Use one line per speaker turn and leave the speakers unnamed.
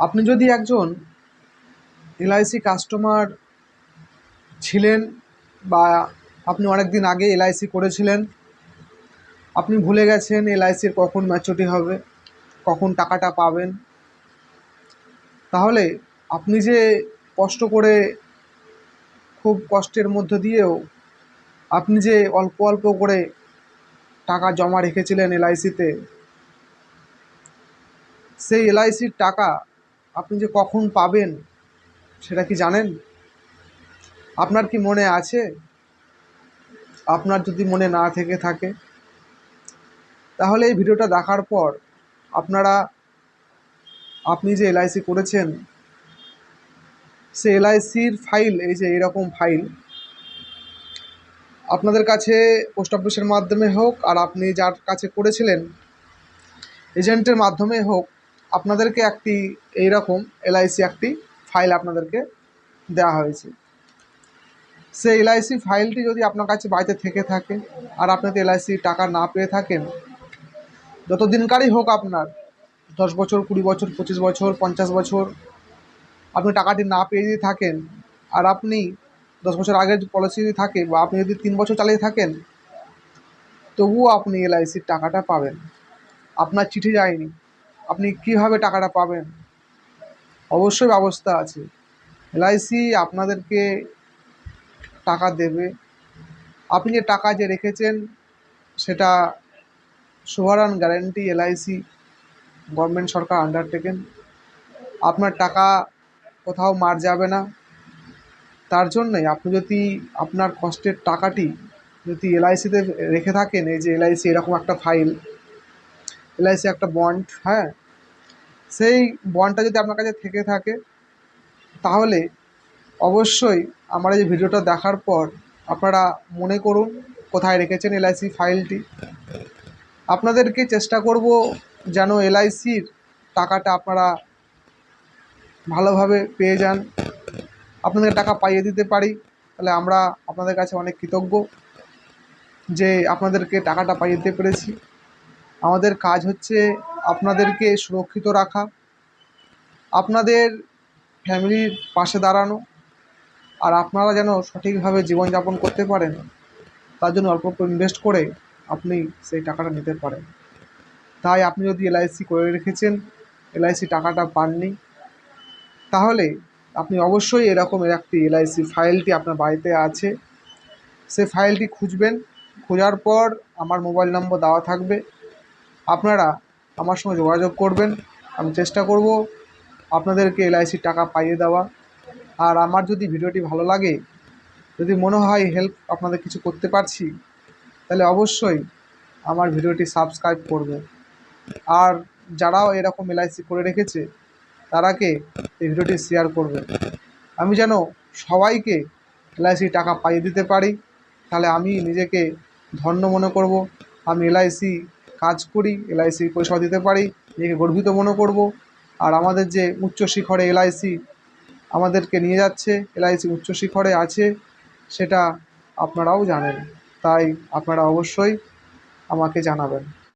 আপনি যদি একজন এলআইসি কাস্টমার ছিলেন বা আপনি অনেক দিন আগে এলআইসি করেছিলেন, আপনি ভুলে গেছেন এলআইসির কখন ম্যাচুরিটি হবে, কখন টাকাটা পাবেন, তাহলে আপনি যে কষ্ট করে খুব কষ্টের মধ্য দিয়েও আপনি যে অল্প অল্প করে টাকা জমা রেখেছিলেন এলআইসিতে, সেই এলআইসির টাকা আপনি যে কখন পাবেন, সেটা কি জানেন? আপনার কি মনে আছে? আপনার যদি মনে না থেকে থাকে, তাহলে এই ভিডিওটা দেখার পর আপনারা, আপনি যে এলআইসি করেছেন সে এলআইসির ফাইল, এই যে এরকম ফাইল, আপনাদের কাছে পোস্ট অফিসের মাধ্যমে হোক আর আপনি যার কাছে করেছিলেন, এজেন্টের মাধ্যমে হোক আপনাদেরকে একটি এইরকম এলআইসি একটি ফাইল আপনাদেরকে দেওয়া হয়েছে। সেই এলআইসি ফাইলটি যদি আপনার কাছে বাড়িতে থেকে থাকে আর আপনি যদি এলআইসি টাকা না পেয়ে থাকেন যত দিনকারই হোক আপনার, দশ বছর, কুড়ি বছর, পঁচিশ বছর, পঞ্চাশ বছর, আপনি টাকাটি না পেয়ে যদি থাকেন আর আপনি দশ বছর আগের পলিসি যদি থাকে বা আপনি যদি তিন বছর চালিয়ে থাকেন, তবুও আপনি এলআইসির টাকাটা পাবেন। আপনার চিঠি যায়নি। আপনি কীভাবে টাকাটা পাবেন? অবশ্যই ব্যবস্থা আছে। এলআইসি আপনাদেরকে টাকা দেবে। আপনি যে টাকা যে রেখেছেন, সেটা সুভারান গ্যারেন্টি এলআইসি গভর্নমেন্ট সরকার আন্ডারটেকেন আপনার টাকা কোথাও মার যাবে না। তার জন্যই আপনি যদি আপনার কষ্টের টাকাটি যদি এলআইসিতে রেখে থাকেন, এই যে এলআইসি এরকম একটা ফাইল এলআইসি একটা বন্ড হ্যাঁ? সেই বন্ডটা যদি আপনার কাছে থেকে থাকে, তাহলে অবশ্যই আমার এই ভিডিওটা দেখার পর আপনারা মনে করুন কোথায় রেখেছেন এলআইসি ফাইলটি আপনাদেরকে চেষ্টা করব যেন এলআইসির টাকাটা আপনারা ভালোভাবে পেয়ে যান। আপনাদের টাকা পাইয়ে দিতে পারি, তাহলে আমরা আপনাদের কাছে অনেক কৃতজ্ঞ যে আপনাদেরকে টাকাটা পাইয়ে দিতে পেরেছি। আমাদের কাজ হচ্ছে আপনাদেরকে সুরক্ষিত রাখা, আপনাদের ফ্যামিলির পাশে দাঁড়ানো, আর আপনারা যেন সঠিকভাবে জীবনযাপন করতে পারেন, তার জন্য অল্প ইনভেস্ট করে আপনি সেই টাকাটা নিতে পারেন। তাই আপনি যদি এলআইসি করে রেখেছেন এলআইসি টাকাটা পাননি, তাহলে আপনি অবশ্যই এরকম একটি এলআইসি ফাইলটি আপনার বাড়িতে আছে। সে ফাইলটি খুঁজবেন, খোঁজার পর আমার মোবাইল নম্বর দেওয়া থাকবে। আপনারা আমার সঙ্গে যোগাযোগ করবেন, আমি চেষ্টা করব আপনাদেরকে এলআইসির টাকা পাইয়ে দেওয়া আর আমার যদি ভিডিওটি ভালো লাগে, যদি মনে হয় হেল্প আপনাদের কিছু করতে পারছি, তাহলে অবশ্যই আমার ভিডিওটি সাবস্ক্রাইব করবে। আর যারাও এরকম এলআইসি করে রেখেছে, তারাকে এই ভিডিওটি শেয়ার করবে। আমি যেন সবাইকে এলআইসি টাকা পাইয়ে দিতে পারি, তাহলে আমি নিজেকে ধন্য মনে করব। আমি এলআইসি কাজ করি এলআইসি পরিষেবা দিতে পারি, নিজেকে গর্বিত মনে করব। আর আমাদের যে উচ্চ শিখরে এলআইসি আমাদেরকে নিয়ে যাচ্ছে এলআইসি উচ্চ শিখরে আছে, সেটা আপনারাও জানেন। তাই আপনারা অবশ্যই আমাকে জানাবেন।